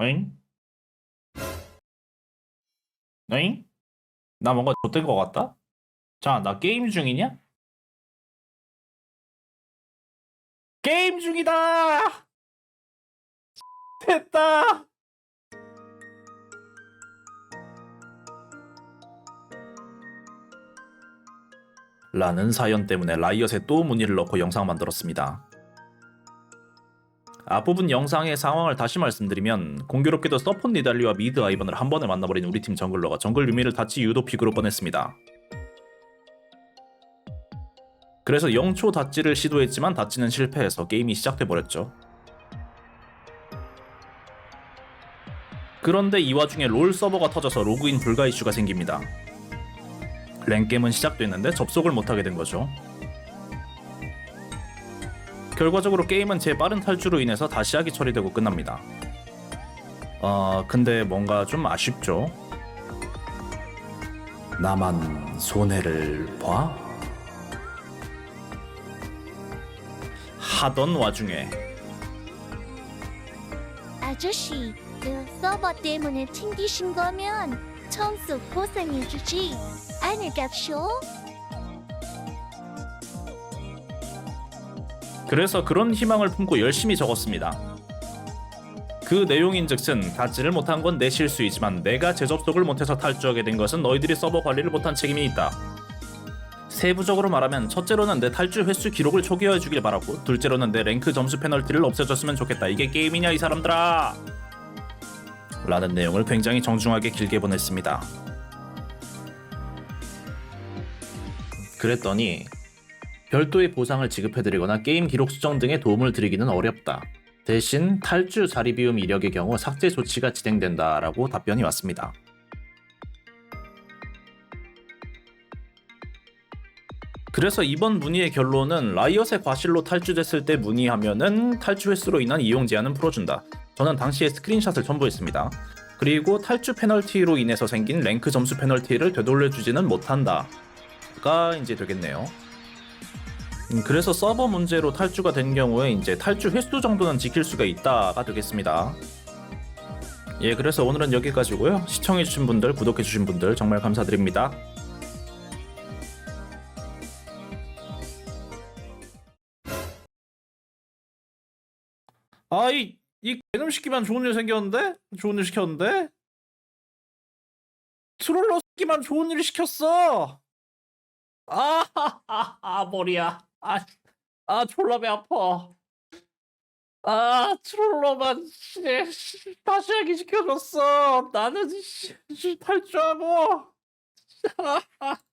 어잉? 어잉? 나 뭔가 좆된 것 같다? 자, 나 게임 중이냐? 게임 중이다! 됐다! 라는 사연 때문에 라이엇에 또 문의를 넣고 영상 만들었습니다. 앞부분 영상의 상황을 다시 말씀드리면 공교롭게도 서폿 니달리와 미드 아이번을 한 번에 만나버린 우리 팀 정글러가 정글 유미를 다치 유도 픽으로 뻔했습니다. 그래서 영초 다찌를 시도했지만 다찌는 실패해서 게임이 시작돼버렸죠. 그런데 이 와중에 롤 서버가 터져서 로그인 불가 이슈가 생깁니다. 랭게임은 시작됐는데 접속을 못하게 된 거죠. 결과적으로 게임은 제 빠른 탈주로 인해서 다시 하기 처리되고 끝납니다. 어, 근데 뭔가 좀 아쉽죠? 나만 손해를 봐? 하던 와중에 아저씨, 그 서버 때문에 튕기신 거면 청소 보상해주지 않을갑쇼? 그래서 그런 희망을 품고 열심히 적었습니다. 그 내용인즉슨 다지를 못한 건 내 실수이지만 내가 재접속을 못해서 탈주하게 된 것은 너희들이 서버 관리를 못한 책임이 있다. 세부적으로 말하면 첫째로는 내 탈주 횟수 기록을 초기화해 주길 바라고 둘째로는 내 랭크 점수 페널티를 없애줬으면 좋겠다. 이게 게임이냐 이 사람들아! 라는 내용을 굉장히 정중하게 길게 보냈습니다. 그랬더니 별도의 보상을 지급해드리거나 게임 기록 수정 등의 도움을 드리기는 어렵다. 대신 탈주 자리 비움 이력의 경우 삭제 조치가 진행된다라고 답변이 왔습니다. 그래서 이번 문의의 결론은 라이엇의 과실로 탈주됐을 때 문의하면은 탈주 횟수로 인한 이용 제한은 풀어준다. 저는 당시에 스크린샷을 첨부했습니다. 그리고 탈주 페널티로 인해서 생긴 랭크 점수 페널티를 되돌려주지는 못한다가 이제 되겠네요. 음, 그래서 서버 문제로 탈주가 된 경우에 이제 탈주 횟수 정도는 지킬 수가 있다가 되겠습니다. 예, 그래서 오늘은 여기까지고요. 시청해주신 분들, 구독해주신 분들 정말 감사드립니다. 아이, 이 개놈 시키만 좋은 일 생겼는데? 좋은 일 시켰는데? 트롤러 새끼만 좋은 일 시켰어! 아, 아, 아, 머리야. 아, 아, 졸라 배 아파. 아, 트롤러만 씨, 씨, 다시 하기 시켜줬어. 나는 씨, 씨, 탈주하고.